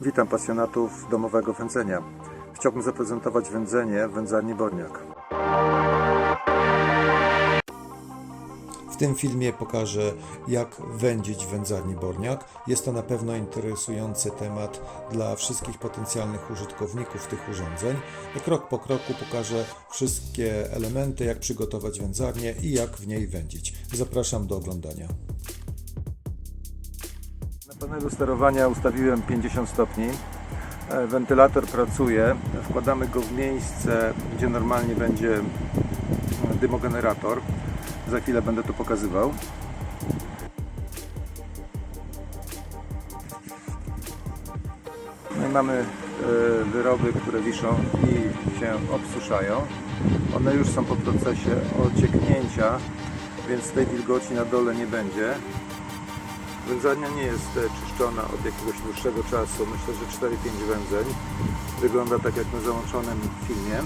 Witam pasjonatów domowego wędzenia. Chciałbym zaprezentować wędzenie wędzarni Borniak. W tym filmie pokażę, jak wędzić wędzarni Borniak. Jest to na pewno interesujący temat dla wszystkich potencjalnych użytkowników tych urządzeń. Krok po kroku pokażę wszystkie elementy, jak przygotować wędzarnię i jak w niej wędzić. Zapraszam do oglądania. Panelu sterowania ustawiłem 50 stopni. E, Wentylator pracuje. Wkładamy go w miejsce, gdzie normalnie będzie e, dymogenerator. Za chwilę będę to pokazywał. No i mamy e, wyroby, które wiszą i się obsuszają. One już są po procesie ocieknięcia, więc tej wilgoci na dole nie będzie. Wędzarnia nie jest e, czyszczona od jakiegoś dłuższego czasu, myślę, że 4-5 wędzeń. Wygląda tak jak na załączonym filmie.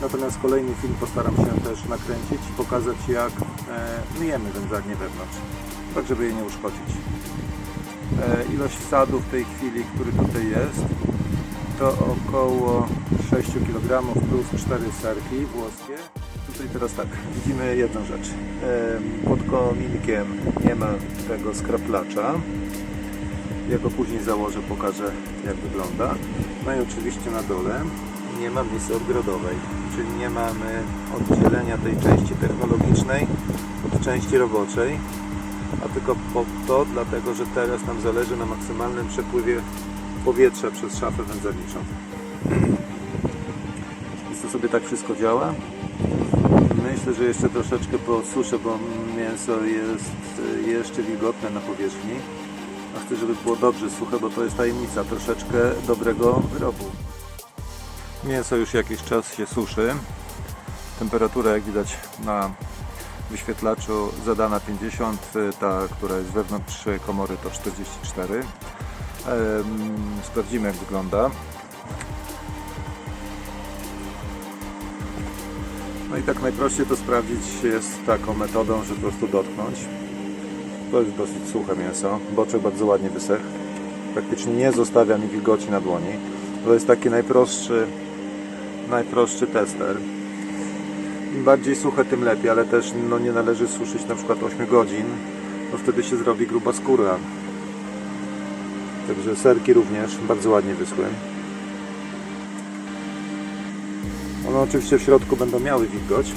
Natomiast kolejny film postaram się też nakręcić i pokazać jak e, myjemy wędzarnię wewnątrz, tak żeby jej nie uszkodzić. E, ilość wsadu w tej chwili, który tutaj jest, to około 6 kg plus 4 serki włoskie. Tutaj teraz tak, widzimy jedną rzecz. Pod kominkiem nie ma tego skraplacza. Ja go później założę, pokażę jak wygląda. No i oczywiście na dole nie ma misy odgrodowej, czyli nie mamy oddzielenia tej części technologicznej od części roboczej, a tylko po to, dlatego że teraz nam zależy na maksymalnym przepływie powietrza przez szafę wędzarniczą. Więc to sobie tak wszystko działa. Myślę, że jeszcze troszeczkę posuszę, bo mięso jest e, jeszcze wilgotne na powierzchni. A chcę, żeby było dobrze suche, bo to jest tajemnica troszeczkę dobrego wyrobu. Mięso już jakiś czas się suszy. Temperatura, jak widać na wyświetlaczu, zadana 50, ta, która jest wewnątrz komory, to 44. Em, Sprawdzimy, jak wygląda. No i tak najprościej to sprawdzić jest taką metodą, że po prostu dotknąć. To jest dosyć suche mięso. Boczek bardzo ładnie wysechł. Praktycznie nie zostawia mi wilgoci na dłoni. To jest taki najprostszy, najprostszy tester. Im bardziej suche, tym lepiej, ale też no, nie należy suszyć na przykład 8 godzin, bo wtedy się zrobi gruba skóra. Także serki również bardzo ładnie wyschły. One oczywiście w środku będą miały wilgoć.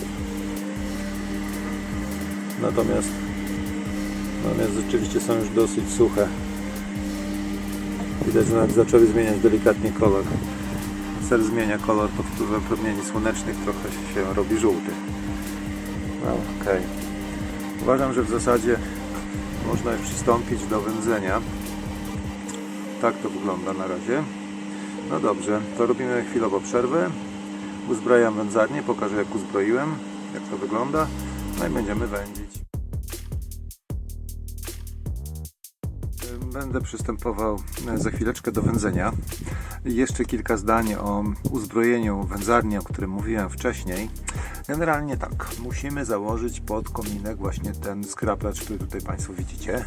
Natomiast natomiast rzeczywiście są już dosyć suche. Widać, że nawet zaczęły zmieniać delikatnie kolor. Ser zmienia kolor pod wpływem promieni słonecznych, trochę się robi żółty. No, okej. Uważam, że w zasadzie można już przystąpić do wędzenia. Tak to wygląda na razie. No dobrze, to robimy chwilowo przerwę. Uzbrajam wędzarnię, pokażę jak uzbroiłem, jak to wygląda. No i będziemy wędzić. Będę przystępował za chwileczkę do wędzenia. Jeszcze kilka zdań o uzbrojeniu wędzarni, o którym mówiłem wcześniej. Generalnie tak, musimy założyć pod kominek właśnie ten skraplacz, który tutaj Państwo widzicie.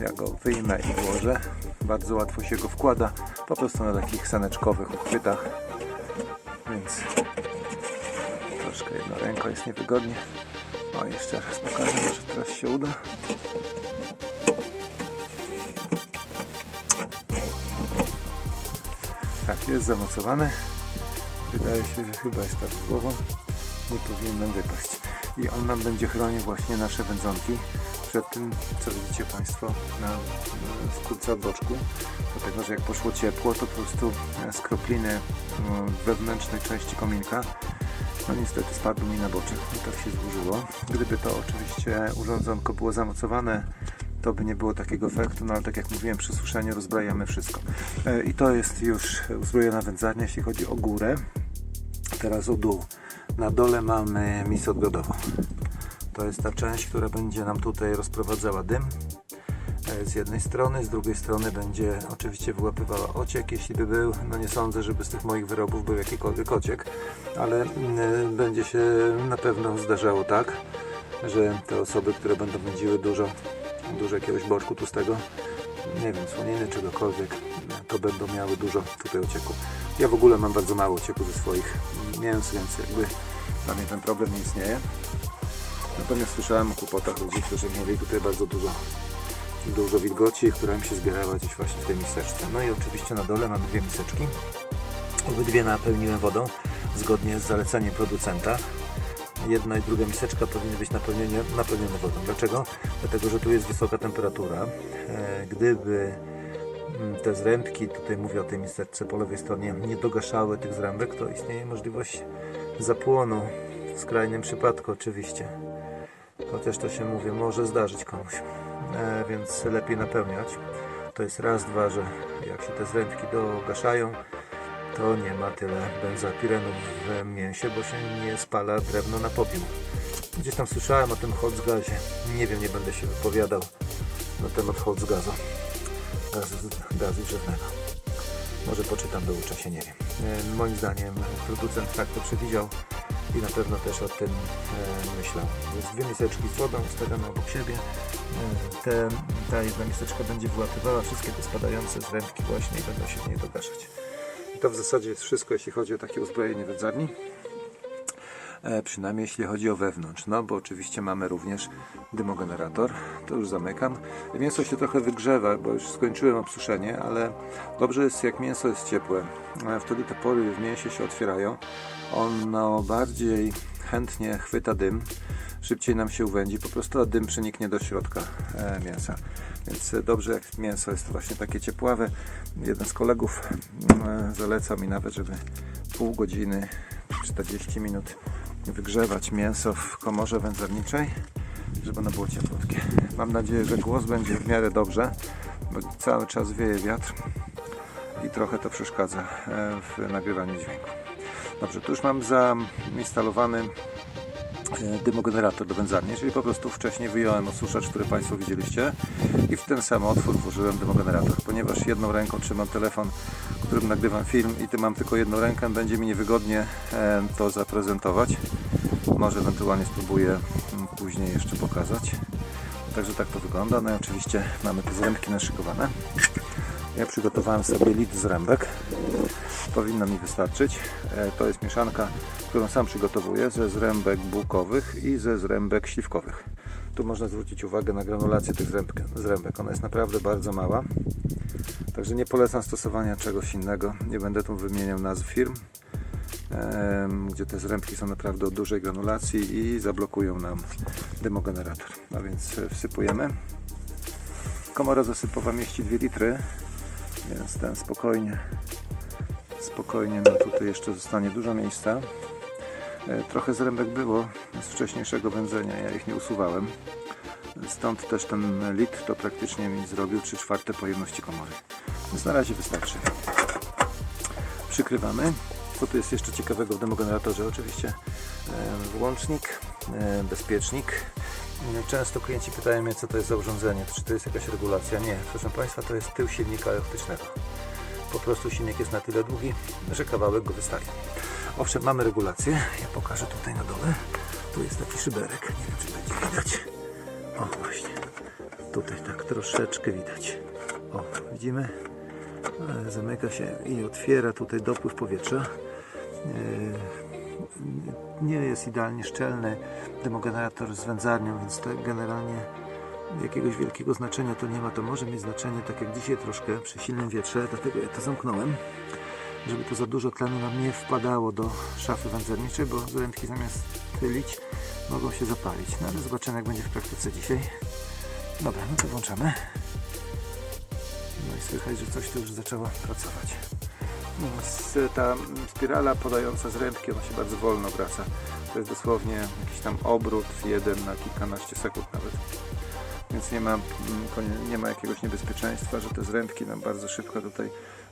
Ja go wyjmę i włożę. Bardzo łatwo się go wkłada, po prostu na takich saneczkowych uchwytach. Więc troszkę jedna ręka jest niewygodnie. O, jeszcze raz pokażę, może teraz się uda. Tak, jest zamocowany. Wydaje się, że chyba jest tak głową. Nie powinien nam wypaść. I on nam będzie chronił właśnie nasze wędzonki przed tym, co widzicie Państwo na e, skórce od boczku. Dlatego, że jak poszło ciepło, to po prostu e, skropliny e, wewnętrznej części kominka no niestety spadły mi na boczek i tak się złożyło. Gdyby to oczywiście urządzonko było zamocowane, to by nie było takiego efektu, no ale tak jak mówiłem, przy suszeniu rozbrajamy wszystko. E, I to jest już uzbrojona wędzarnia, jeśli chodzi o górę. Teraz o dół. Na dole mamy misę odgodową. To jest ta część, która będzie nam tutaj rozprowadzała dym e, z jednej strony, z drugiej strony będzie oczywiście wyłapywała ociek, jeśli by był. No nie sądzę, żeby z tych moich wyrobów był jakikolwiek ociek, ale mm, będzie się na pewno zdarzało tak, że te osoby, które będą wędziły dużo, dużo jakiegoś boczku tłustego, nie wiem, słoniny, czegokolwiek, to będą miały dużo tutaj ocieku. Ja w ogóle mam bardzo mało ocieku ze swoich mięs, więc jakby dla mnie ten problem nie istnieje. Natomiast słyszałem o kłopotach ludzi, którzy mieli tutaj bardzo dużo, dużo wilgoci, która im się zbierała gdzieś właśnie w tej miseczce. No i oczywiście na dole mamy dwie miseczki. Obydwie napełniłem wodą zgodnie z zaleceniem producenta. Jedna i druga miseczka powinny być napełnione, napełnione wodą. Dlaczego? Dlatego, że tu jest wysoka temperatura. E, Gdyby mm, te zrębki, tutaj mówię o tej miseczce po lewej stronie, nie dogaszały tych zrębek, to istnieje możliwość zapłonu. W skrajnym przypadku oczywiście. Chociaż to się mówię, może zdarzyć komuś. E, więc lepiej napełniać. To jest raz, dwa, że jak się te zrębki dogaszają, to nie ma tyle benzopirenu w mięsie, bo się nie spala drewno na popiół. Gdzieś tam słyszałem o tym Holzgazie. Nie wiem, nie będę się wypowiadał na temat Holzgazu. Gazu, gazu drzewnego. Może poczytam, douczę się, nie wiem. E, moim zdaniem producent tak to przewidział i na pewno też o tym e, myślał. Jest dwie miseczki z wodą obok siebie. E, te, ta jedna miseczka będzie wyłapywała wszystkie te spadające z ręki właśnie i będą się w niej dogaszać. I to w zasadzie jest wszystko, jeśli chodzi o takie uzbrojenie wędzarni. E, przynajmniej jeśli chodzi o wewnątrz. No bo oczywiście mamy również dymogenerator. To już zamykam. Mięso się trochę wygrzewa, bo już skończyłem obsuszenie, ale dobrze jest jak mięso jest ciepłe. E, Wtedy te pory w mięsie się otwierają. Ono bardziej chętnie chwyta dym. Szybciej nam się uwędzi, po prostu a dym przeniknie do środka e, mięsa. Więc e, dobrze jak mięso jest właśnie takie ciepławe. Jeden z kolegów mm, zaleca mi nawet, żeby pół godziny, 40 minut wygrzewać mięso w komorze wędzarniczej, żeby ono było ciepłotkie. Mam nadzieję, że głos będzie w miarę dobrze, bo cały czas wieje wiatr i trochę to przeszkadza e, w nagrywaniu dźwięku. Dobrze, tu już mam zainstalowany e, dymogenerator do wędzarni, czyli po prostu wcześniej wyjąłem osuszacz, który Państwo widzieliście i w ten sam otwór włożyłem dymogenerator. Ponieważ jedną ręką trzymam telefon, którym nagrywam film i tu mam tylko jedną rękę, będzie mi niewygodnie e, to zaprezentować. Może ewentualnie spróbuję mm, później jeszcze pokazać. Także tak to wygląda. No i oczywiście mamy te zrębki naszykowane. Ja przygotowałem sobie litr zrębek. Powinno mi wystarczyć. E, To jest mieszanka, którą sam przygotowuję ze zrębek bułkowych i ze zrębek śliwkowych. Tu można zwrócić uwagę na granulację tych zrębek. Ona jest naprawdę bardzo mała. Także nie polecam stosowania czegoś innego. Nie będę tu wymieniał nazw firm, gdzie te zrębki są naprawdę o dużej granulacji i zablokują nam dymogenerator. A więc e, wsypujemy. Komora zasypowa mieści 2 litry, więc ten spokojnie, spokojnie nam tutaj jeszcze zostanie dużo miejsca. E, Trochę zrębek było z wcześniejszego wędzenia, ja ich nie usuwałem. Stąd też ten litr to praktycznie mi zrobił 3 czwarte pojemności komory. Więc na razie wystarczy. Przykrywamy. Co tu jest jeszcze ciekawego w demogeneratorze? Oczywiście e, włącznik, e, bezpiecznik. Często klienci pytają mnie, co to jest za urządzenie, czy to jest jakaś regulacja. Nie, proszę Państwa, to jest tył silnika elektrycznego. Po prostu silnik jest na tyle długi, że kawałek go wystawi. Owszem, mamy regulację. Ja pokażę tutaj na dole. Tu jest taki szyberek. Nie wiem, czy będzie widać. O, właśnie. Tutaj tak troszeczkę widać. O, widzimy? E, Zamyka się i otwiera tutaj dopływ powietrza. E, Nie jest idealnie szczelny demogenerator z wędzarnią, więc to generalnie jakiegoś wielkiego znaczenia to nie ma. To może mieć znaczenie, tak jak dzisiaj troszkę przy silnym wietrze, dlatego ja to zamknąłem, żeby to za dużo tlenu nam nie wpadało do szafy wędzarniczej, bo zrębki zamiast tylić mogą się zapalić. No ale zobaczymy jak będzie w praktyce dzisiaj. Dobra, no to włączamy. No i słychać, że coś tu już zaczęło pracować. No, s- Ta spirala podająca z rębki, ona się bardzo wolno wraca. To jest dosłownie jakiś tam obrót, jeden na kilkanaście sekund nawet. Więc nie ma, mm, nie ma jakiegoś niebezpieczeństwa, że te zrębki nam bardzo szybko tutaj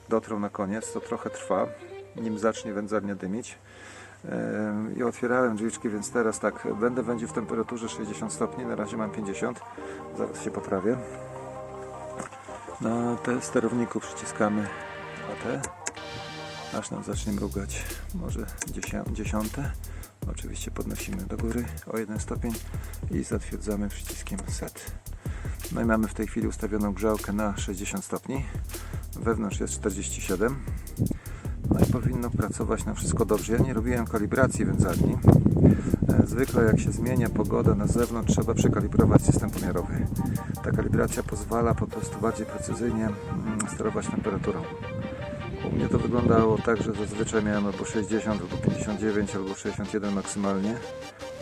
dotrą na koniec. To trochę trwa, nim zacznie wędzarnia dymić. Em, I otwierałem drzwiczki, więc teraz tak, będę wędził w temperaturze 60 stopni, na razie mam 50, zaraz się poprawię. Na te sterowniku przyciskamy AT, aż nam zacznie mrugać może dziesiąte. Oczywiście podnosimy do góry o 1 stopień i zatwierdzamy przyciskiem SET. No i mamy w tej chwili ustawioną grzałkę na 60 stopni. wewnątrz jest 47. No i powinno pracować na wszystko dobrze. Ja nie robiłem kalibracji wędzarni. E, Zwykle jak się zmienia pogoda na zewnątrz, trzeba przekalibrować system pomiarowy. Ta kalibracja pozwala po prostu bardziej precyzyjnie mm, sterować temperaturą. U mnie to wyglądało tak, że zazwyczaj miałem albo 60, albo 59, albo 61 maksymalnie.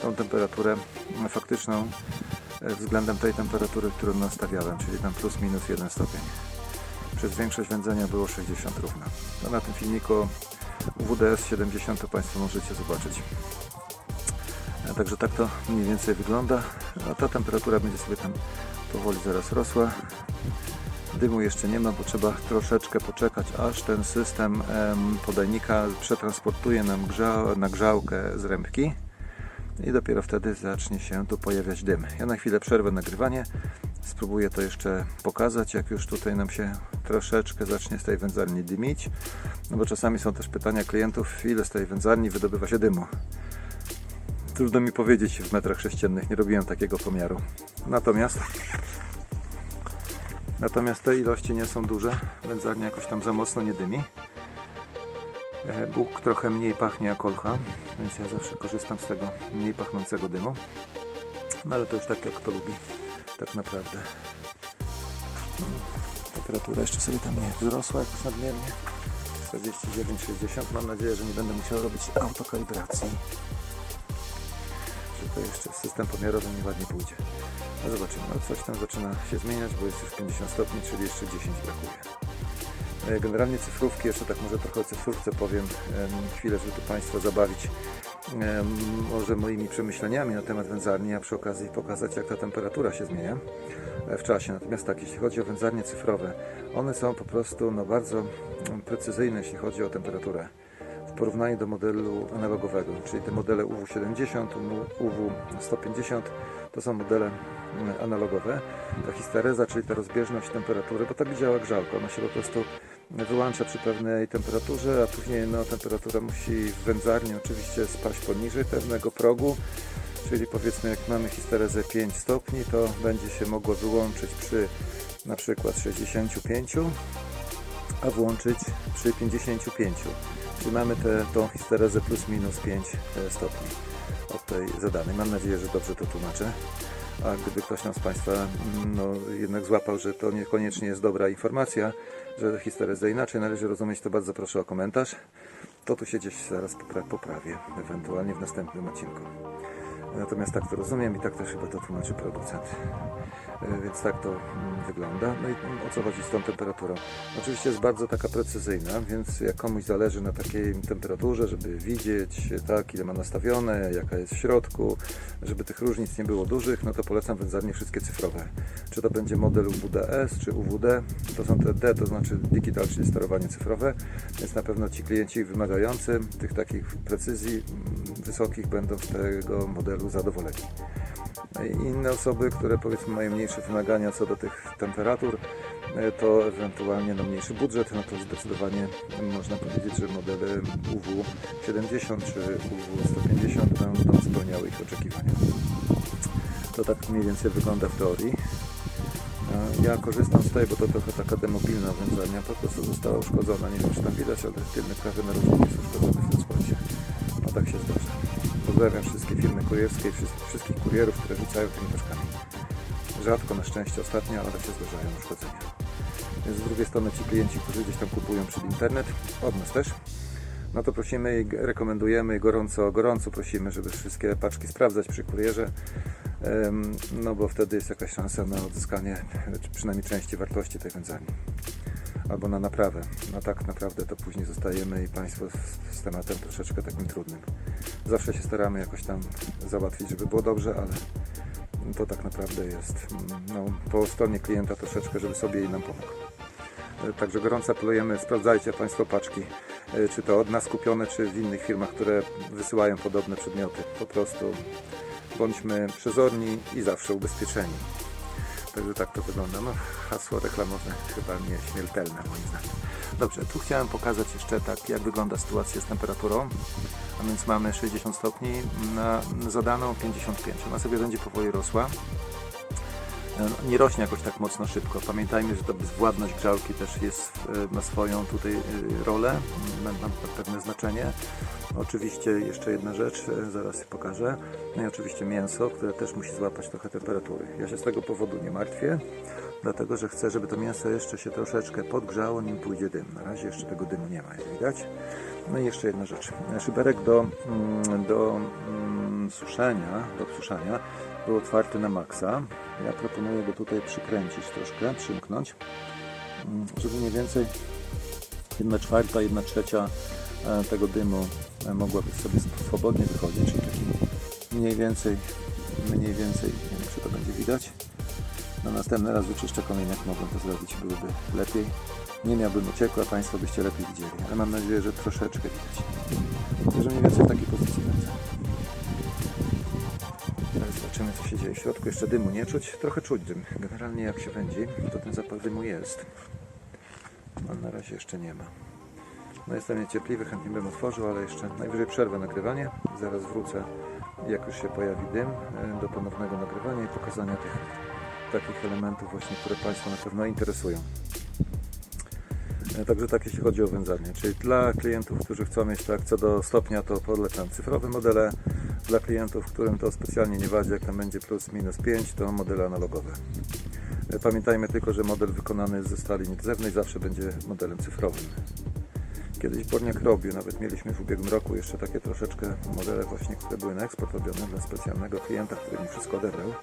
Tą temperaturę faktyczną e, względem tej temperatury, którą nastawiałem, czyli tam plus minus 1 stopień. Przez większość wędzenia było 60 równo. No na tym filmiku WDS 70 to Państwo możecie zobaczyć. E, Także tak to mniej więcej wygląda. A ta temperatura będzie sobie tam powoli zaraz rosła. Dymu jeszcze nie ma, bo trzeba troszeczkę poczekać, aż ten system em, podajnika przetransportuje nam grza- nagrzałkę z rębki i dopiero wtedy zacznie się tu pojawiać dym. Ja na chwilę przerwę nagrywanie, spróbuję to jeszcze pokazać, jak już tutaj nam się troszeczkę zacznie z tej wędzarni dymić, no bo czasami są też pytania klientów, ile z tej wędzarni wydobywa się dymu. Trudno mi powiedzieć w metrach sześciennych, nie robiłem takiego pomiaru. Natomiast Natomiast te ilości nie są duże, wędzarnia jakoś tam za mocno nie dymi. E, Bóg trochę mniej pachnie jak olcha, więc ja zawsze korzystam z tego mniej pachnącego dymu. No ale to już tak jak kto lubi, tak naprawdę. Temperatura jeszcze sobie tam nie wzrosła jakoś nadmiernie. 49-60. Mam nadzieję, że nie będę musiał robić autokalibracji. Że to jeszcze system pomiarowy mi ładnie pójdzie. Zobaczymy, no coś tam zaczyna się zmieniać, bo jest już 50 stopni, czyli jeszcze 10 brakuje. E, Generalnie cyfrówki, jeszcze tak może trochę o cyfrówce powiem, em, chwilę, żeby tu Państwa zabawić może moimi przemyśleniami na temat wędzarni, a przy okazji pokazać jak ta temperatura się zmienia e, w czasie. Natomiast tak, jeśli chodzi o wędzarnie cyfrowe, one są po prostu no, bardzo precyzyjne, jeśli chodzi o temperaturę w porównaniu do modelu analogowego, czyli te modele UW70, UW150 to są modele analogowe. Ta histereza, czyli ta rozbieżność temperatury, bo tak działa grzałka, ona się po prostu wyłącza przy pewnej temperaturze, a później no, temperatura musi w wędzarni oczywiście spaść poniżej pewnego progu, czyli powiedzmy jak mamy histerezę 5 stopni, to będzie się mogło wyłączyć przy na przykład 65 a włączyć przy 55. Czyli mamy tę tą histerezę plus minus 5 stopni od tej zadanej. Mam nadzieję, że dobrze to tłumaczę. A gdyby ktoś tam z Państwa mm, no, jednak złapał, że to niekoniecznie jest dobra informacja, że histerezę inaczej należy rozumieć, to bardzo proszę o komentarz. To tu się gdzieś zaraz popra- poprawię, ewentualnie w następnym odcinku. Natomiast tak to rozumiem i tak też chyba to tłumaczy producent. E, Więc tak to mm, wygląda. No i mm, o co chodzi z tą temperaturą? Oczywiście jest bardzo taka precyzyjna, więc jak komuś zależy na takiej temperaturze, żeby widzieć tak, ile ma nastawione, jaka jest w środku, żeby tych różnic nie było dużych, no to polecam wędzarnie wszystkie cyfrowe. Czy to będzie model UWDS, czy UWD, to są te D, to znaczy digital, czyli sterowanie cyfrowe, więc na pewno ci klienci wymagający tych takich precyzji mm, wysokich będą z tego modelu zadowoleni. Inne osoby, które powiedzmy mają mniejsze wymagania co do tych temperatur, e, to ewentualnie no mniejszy budżet, no to zdecydowanie można powiedzieć, że modele UW70 czy UW150 będą spełniały ich oczekiwania. To tak mniej więcej wygląda w teorii. E, Ja korzystam z tej, bo to trochę taka demobilna wędzarnia, po prostu została uszkodzona. Nie wiem, czy tam widać, ale tylny prawy narożnik jest uszkodzony w tym spocie. No tak się zdarza. Pozdrawiam wszystkie firmy kurierskie, wszystkich, wszystkich kurierów, które rzucają tymi paczkami. Rzadko na szczęście ostatnio, ale się zdarzają uszkodzenia. Więc z drugiej strony ci klienci, którzy gdzieś tam kupują przed internet, od nas też, no to prosimy i rekomendujemy i gorąco, gorąco prosimy, żeby wszystkie paczki sprawdzać przy kurierze, no bo wtedy jest jakaś szansa na odzyskanie czy przynajmniej części wartości tej wędzarni. Albo na naprawę. No tak naprawdę to później zostajemy i Państwo z, tematem troszeczkę takim trudnym. Zawsze się staramy jakoś tam załatwić, żeby było dobrze, ale to tak naprawdę jest no, po stronie klienta troszeczkę, żeby sobie i nam pomógł. Także gorąco apelujemy, sprawdzajcie Państwo paczki, e, czy to od nas kupione, czy w innych firmach, które wysyłają podobne przedmioty. Po prostu bądźmy przezorni i zawsze ubezpieczeni. Także tak to wygląda. No, hasło reklamowe chyba nieśmiertelne moim zdaniem. Dobrze, tu chciałem pokazać jeszcze tak, jak wygląda sytuacja z temperaturą. A więc mamy 60 stopni na zadaną 55. Ona sobie będzie powoli rosła. e, nie rośnie jakoś tak mocno szybko. Pamiętajmy, że to bezwładność grzałki też jest, e, ma swoją tutaj e, rolę, ma pewne znaczenie. Oczywiście jeszcze jedna rzecz, e, zaraz pokażę. No i oczywiście mięso, które też musi złapać trochę temperatury. Ja się z tego powodu nie martwię, dlatego że chcę, żeby to mięso jeszcze się troszeczkę podgrzało, nim pójdzie dym. Na razie jeszcze tego dymu nie ma, jak widać. No i jeszcze jedna rzecz. Szyberek do, mm, do mm, suszenia, do obsuszania był otwarty na maksa. Ja proponuję go tutaj przykręcić troszkę, przymknąć, mm, żeby mniej więcej 1 czwarta, 1 trzecia e, tego dymu e, mogłaby sobie swobodnie wychodzić, czyli mniej więcej, mniej więcej, nie wiem czy to będzie widać. Na następny raz wyczyszczę kominek, mogłem to zrobić, byłoby lepiej. Nie miałbym ucieku, a Państwo byście lepiej widzieli, ale mam nadzieję, że troszeczkę widać. Także mniej więcej w takiej pozycji będę. Teraz zobaczymy co się dzieje. W środku jeszcze dymu nie czuć, trochę czuć dym. Generalnie jak się wędzi, to ten zapach dymu jest. Ale na razie jeszcze nie ma. No jestem niecierpliwy, chętnie bym otworzył, ale jeszcze najwyżej przerwę nagrywanie. Zaraz wrócę, jak już się pojawi dym, e, do ponownego nagrywania i pokazania tych takich elementów właśnie, które Państwa na pewno interesują. E, Także tak jeśli chodzi o wędzarnię. Czyli dla klientów, którzy chcą mieć tak co do stopnia, to polecam cyfrowe modele. Dla klientów, którym to specjalnie nie wadzi, jak tam będzie plus minus 5, to modele analogowe. E, Pamiętajmy tylko, że model wykonany ze stali nierdzewnej zawsze będzie modelem cyfrowym. Kiedyś Borniak robił, nawet mieliśmy w ubiegłym roku jeszcze takie troszeczkę modele właśnie, które były na eksport robione dla specjalnego klienta, który mi wszystko odebrał.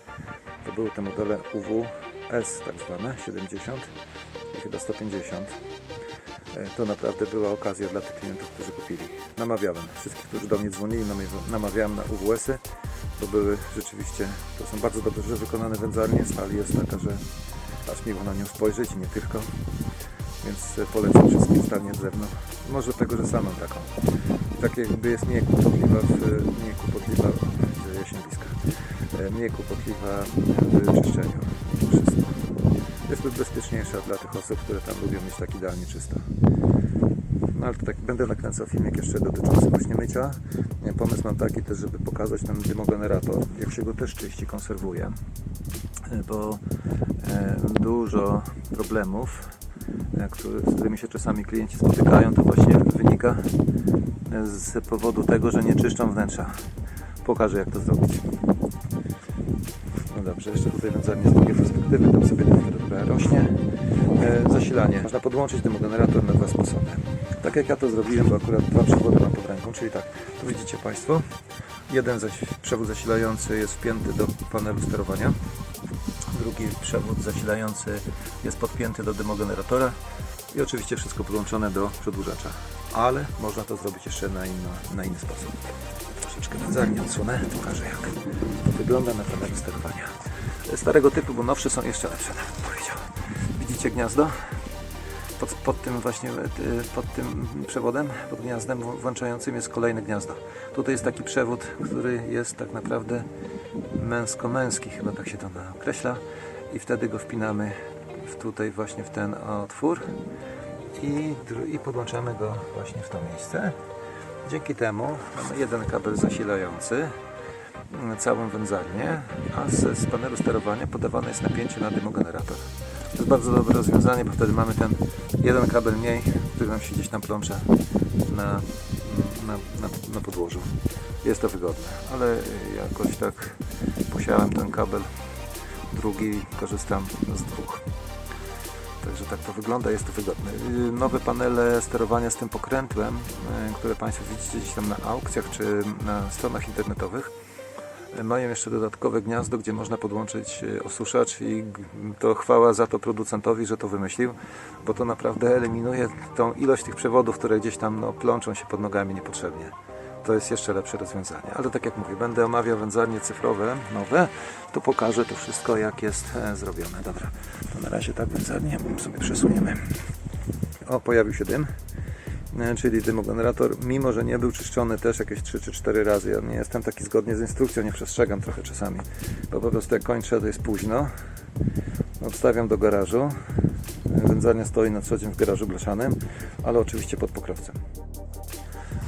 To były te modele UWS tak zwane, 70 i chyba 150. E, To naprawdę była okazja dla tych klientów, którzy kupili. Namawiałem wszystkich, którzy do mnie dzwonili, namawia- namawiałem na UWS-y. To były rzeczywiście, to są bardzo dobrze wykonane wędzarnie. Stal jest taka, że aż miło na nią spojrzeć i nie tylko. Więc e, polecam wszystkim stanie drzewno. Może tego, że sam mam taką. Tak jakby jest mniej kłopotliwa, w, mniej kłopotliwa, widzę jaśnowiska, E, mniej kłopotliwa w czyszczeniu. Wszystko. Jest to bezpieczniejsza dla tych osób, które tam lubią mieć tak idealnie czysto. No ale to tak, będę nakręcał filmik jeszcze dotyczący właśnie mycia. Nie, Pomysł mam taki też, żeby pokazać ten dymogenerator, jak się go też czyści, konserwuje. E, Bo e, dużo problemów, e, który, z którymi się czasami klienci spotykają, to właśnie wynika e, z powodu tego, że nie czyszczą wnętrza. Pokażę jak to zrobić. No dobrze, jeszcze tutaj wędzarnię z drugiej perspektywy, tam sobie temperatura rośnie. E, zasilanie. Można podłączyć demogenerator na dwa sposoby. Tak jak ja to zrobiłem, bo akurat dwa przewody mam pod ręką, czyli tak, tu widzicie Państwo, jeden zaś, przewód zasilający jest wpięty do panelu sterowania, drugi przewód zasilający jest podpięty do demogeneratora i oczywiście wszystko podłączone do przedłużacza. Ale można to zrobić jeszcze na, na inny sposób. Troszeczkę wędzarnię odsunę, pokażę jak to wygląda na panelu sterowania. Starego typu, bo nowsze są jeszcze lepsze, nawet powiedział. Widzicie gniazdo? Pod, pod tym właśnie, y, pod tym przewodem, pod gniazdem wł- włączającym jest kolejne gniazdo. Tutaj jest taki przewód, który jest tak naprawdę męsko-męski, chyba tak się to określa i wtedy go wpinamy w tutaj właśnie w ten otwór i, i podłączamy go właśnie w to miejsce. Dzięki temu mamy jeden kabel zasilający mm, całą wędzarnię, a z, z panelu sterowania podawane jest napięcie na dymogenerator. To jest bardzo dobre rozwiązanie, bo wtedy mamy ten jeden kabel mniej, który nam się gdzieś tam plącze na, na, na, na podłożu. Jest to wygodne, ale jakoś tak posiałem ten kabel, drugi korzystam z dwóch. Także tak to wygląda, jest to wygodne. Yy, Nowe panele sterowania z tym pokrętłem, yy, które Państwo widzicie gdzieś tam na aukcjach czy na stronach internetowych, yy, mają jeszcze dodatkowe gniazdo, gdzie można podłączyć osuszacz i to chwała za to producentowi, że to wymyślił, bo to naprawdę eliminuje tą ilość tych przewodów, które gdzieś tam no, plączą się pod nogami niepotrzebnie. To jest jeszcze lepsze rozwiązanie. Ale tak jak mówię, będę omawiał wędzarnie cyfrowe, nowe, to pokażę to wszystko, jak jest e, zrobione. Dobra, to na razie tak wędzarnię sobie przesuniemy. O, pojawił się dym, e, czyli dymogenerator, mimo że nie był czyszczony też jakieś 3 czy 4 razy. Ja nie jestem taki zgodnie z instrukcją, nie przestrzegam trochę czasami, bo po prostu jak kończę, to jest późno. Odstawiam do garażu. Wędzarnia stoi na co dzień w garażu blaszanym, ale oczywiście pod pokrowcem.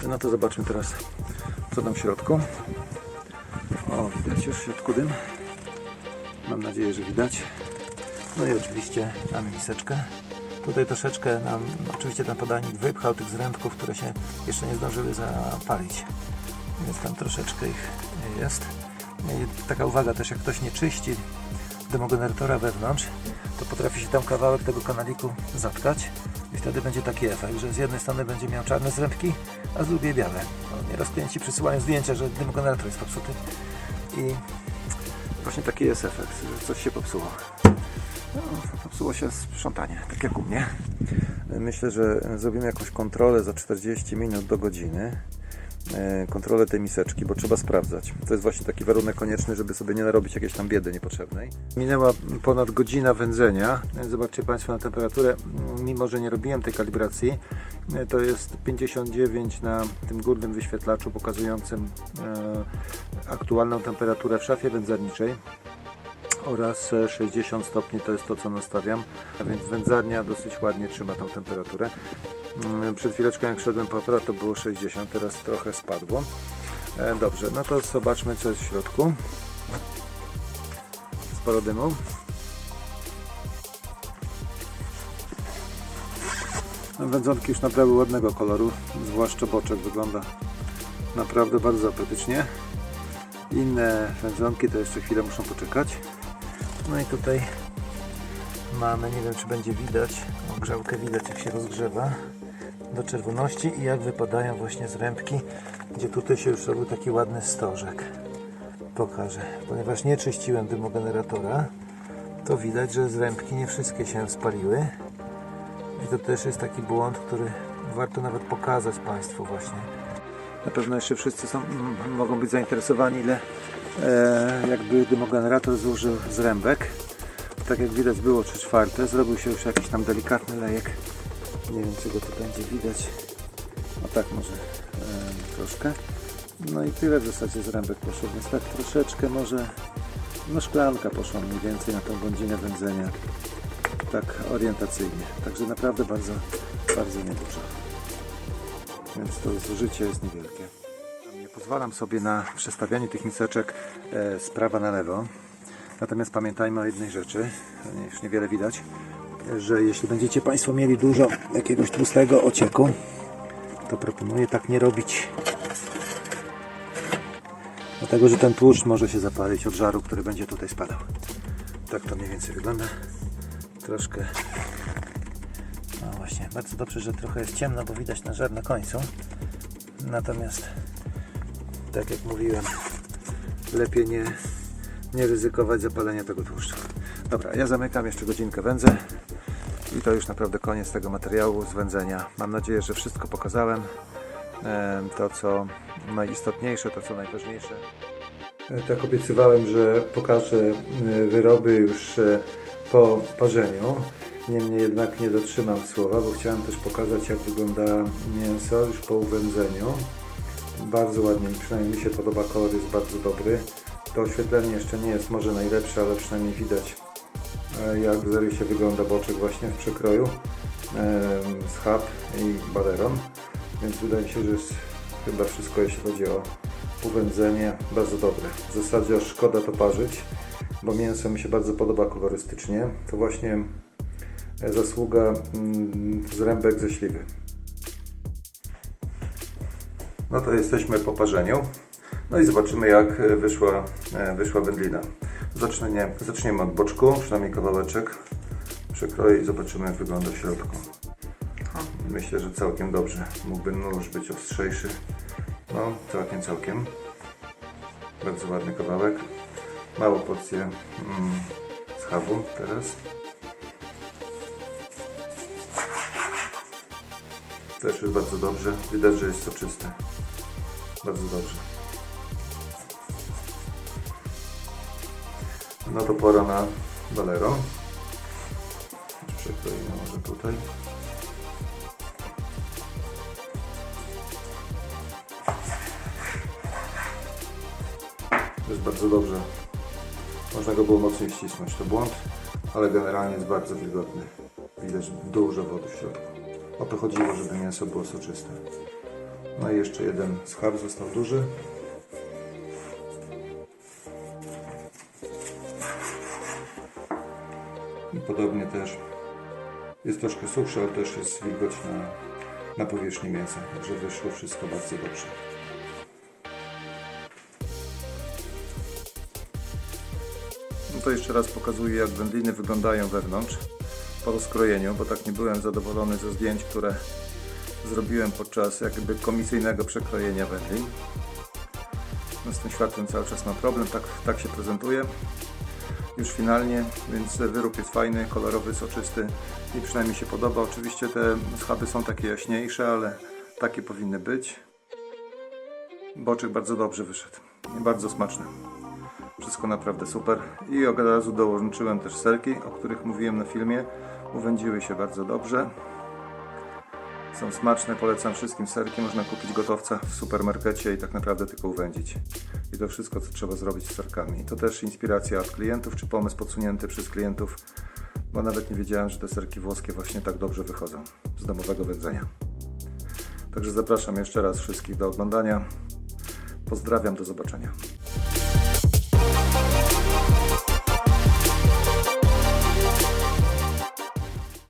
No to zobaczmy teraz, co tam w środku. O, widać już w środku dym. Mam nadzieję, że widać. No i oczywiście mamy miseczkę. Tutaj troszeczkę nam, oczywiście ten podanik wypchał tych zrębków, które się jeszcze nie zdążyły zapalić. Więc tam troszeczkę ich jest. I taka uwaga też, jak ktoś nie czyści demogeneratora wewnątrz, to potrafi się tam kawałek tego kanaliku zatkać i wtedy będzie taki efekt, że z jednej strony będzie miał czarne zrębki, a z drugiej białe. No, nieraz klienci przysyłają zdjęcia, że demogenerator jest popsuty i właśnie taki jest efekt, że coś się popsuło. No, popsuło się sprzątanie, tak jak u mnie. Myślę, że zrobimy jakąś kontrolę za 40 minut do godziny. E, Kontrolę tej miseczki, bo trzeba sprawdzać. To jest właśnie taki warunek konieczny, żeby sobie nie narobić jakiejś tam biedy niepotrzebnej. Minęła ponad godzina wędzenia. Zobaczcie Państwo na temperaturę. Mimo, że nie robiłem tej kalibracji, e, to jest 59 na tym górnym wyświetlaczu pokazującym e, aktualną temperaturę w szafie wędzarniczej oraz e, 60 stopni to jest to co nastawiam, a więc wędzarnia dosyć ładnie trzyma tą temperaturę. Mm, Przed chwileczką jak szedłem po aparat to było 60, teraz trochę spadło. E, Dobrze, no to zobaczmy co jest w środku. Sporo dymu. Wędzonki już naprawdę ładnego koloru, zwłaszcza boczek wygląda naprawdę bardzo apetycznie. Inne wędzonki to jeszcze chwilę muszą poczekać. No i tutaj mamy, nie wiem czy będzie widać, ogrzałkę widać jak się rozgrzewa do czerwoności i jak wypadają właśnie z rębki, gdzie tutaj się już robił taki ładny stożek. Pokażę. Ponieważ nie czyściłem dymogeneratora, to widać, że z rębki nie wszystkie się spaliły. I to też jest taki błąd, który warto nawet pokazać Państwu właśnie. Na pewno jeszcze wszyscy są, mogą być zainteresowani, ile jakby dymogenerator zużył zrębek. Tak jak widać było 3 czwarte, zrobił się już jakiś tam delikatny lejek. Nie wiem czy go tu będzie widać. No tak może e, troszkę. No i tyle w zasadzie zrębek poszło, więc tak troszeczkę może no szklanka poszła mniej więcej na tą godzinę wędzenia. Tak orientacyjnie. Także naprawdę bardzo, bardzo niedużo. Więc to zużycie jest niewielkie. Nie pozwalam sobie na przestawianie tych miseczek e, z prawa na lewo. Natomiast pamiętajmy o jednej rzeczy, już niewiele widać, że jeśli będziecie Państwo mieli dużo jakiegoś tłustego ocieku, to proponuję tak nie robić. Dlatego, że ten tłuszcz może się zapalić od żaru, który będzie tutaj spadał. Tak to mniej więcej wygląda. Troszkę no właśnie, bardzo dobrze, że trochę jest ciemno, bo widać na żar na końcu. Natomiast, tak jak mówiłem, lepiej nie, nie ryzykować zapalenia tego tłuszczu. Dobra, ja zamykam jeszcze godzinkę wędzę i to już naprawdę koniec tego materiału z wędzenia. Mam nadzieję, że wszystko pokazałem. Em, To, co najistotniejsze, to, co najważniejsze. Tak obiecywałem, że pokażę y, wyroby już e, po parzeniu. Niemniej jednak nie dotrzymam słowa, bo chciałem też pokazać jak wygląda mięso już po uwędzeniu. Bardzo ładnie, przynajmniej mi się podoba, kolor jest bardzo dobry. To oświetlenie jeszcze nie jest może najlepsze, ale przynajmniej widać e, jak w zarysie wygląda boczek właśnie w przekroju e, schab i baleron. Więc wydaje mi się, że jest chyba wszystko jeśli chodzi o uwędzenie bardzo dobre. W zasadzie szkoda to parzyć, bo mięso mi się bardzo podoba kolorystycznie. To właśnie e, zasługa mm, zrębek ze śliwy. No to jesteśmy po parzeniu. No i zobaczymy jak e, wyszła, e, wyszła wędlina. Zaczniemy, zaczniemy od boczku, przynajmniej kawałeczek. Przekroję i zobaczymy jak wygląda w środku. Myślę, że całkiem dobrze. Mógłby nóż być ostrzejszy. No, całkiem, całkiem. Bardzo ładny kawałek. Małą porcję mm, schabu teraz. Też jest bardzo dobrze. Widać, że jest soczyste. Bardzo dobrze. No to pora na balero. Przekroimy może tutaj. jest bardzo dobrze. Można go było mocniej ścisnąć, to błąd, ale generalnie jest bardzo wilgotny. Widać dużo wody w środku. O to chodziło, żeby mięso było soczyste. No i jeszcze jeden schab został duży. I podobnie też. Jest troszkę suszy, ale też jest wilgoć na, na powierzchni mięsa, także wyszło wszystko bardzo dobrze. No to jeszcze raz pokazuję jak wędliny wyglądają wewnątrz po rozkrojeniu, bo tak nie byłem zadowolony ze zdjęć, które zrobiłem podczas jakby komisyjnego przekrojenia wędlin. No z tym światłem cały czas mam problem, tak, tak się prezentuje już finalnie, więc wyrób jest fajny, kolorowy, soczysty i przynajmniej się podoba. Oczywiście te schaby są takie jaśniejsze, ale takie powinny być. Boczek bardzo dobrze wyszedł bardzo smaczny. Wszystko naprawdę super. I od razu dołączyłem też serki, o których mówiłem na filmie. Uwędziły się bardzo dobrze. Są smaczne, polecam wszystkim serki. Można kupić gotowca w supermarkecie i tak naprawdę tylko uwędzić. I to wszystko, co trzeba zrobić z serkami. I to też inspiracja od klientów, czy pomysł podsunięty przez klientów, bo nawet nie wiedziałem, że te serki włoskie właśnie tak dobrze wychodzą z domowego wędzenia. Także zapraszam jeszcze raz wszystkich do oglądania. Pozdrawiam, do zobaczenia.